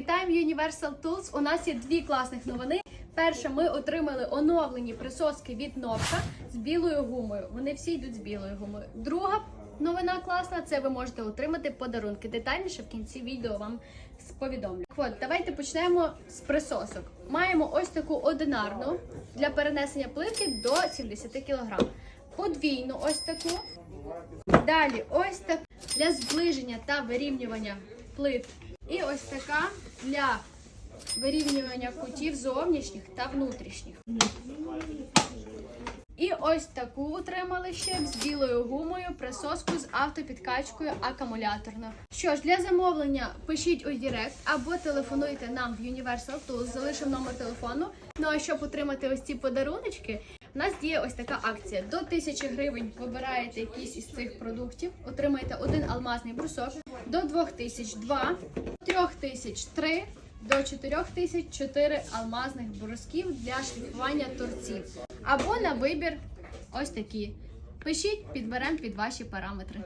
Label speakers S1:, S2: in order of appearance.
S1: Вітаємо Universal Tools. У нас є дві класних новини. Перше, ми отримали оновлені присоски від Новка з білою гумою. Вони всі йдуть з білою гумою. Друга новина класна це ви можете отримати подарунки. Детальніше в кінці відео вам повідомлю. От, давайте почнемо з присосок. Маємо ось таку одинарну для перенесення плитки до 70 кг. Подвійну ось таку. Далі ось так для зближення та вирівнювання плит. І ось така для вирівнювання кутів зовнішніх та внутрішніх. І ось таку отримали ще з білою гумою присоску з автопідкачкою акумуляторно. Що ж, для замовлення пишіть у Директ або телефонуйте нам в Universal Tools, залишимо номер телефону. Ну а щоб отримати ось ці подаруночки, у нас діє ось така акція. До 1000 гривень вибираєте якийсь із цих продуктів, отримаєте один алмазний брусок, до 2000 – 2, 3000 – 3, до 4000 – 4 алмазних брусків для шліфування торців. Або на вибір ось такі. Пишіть, підберемо під ваші параметри.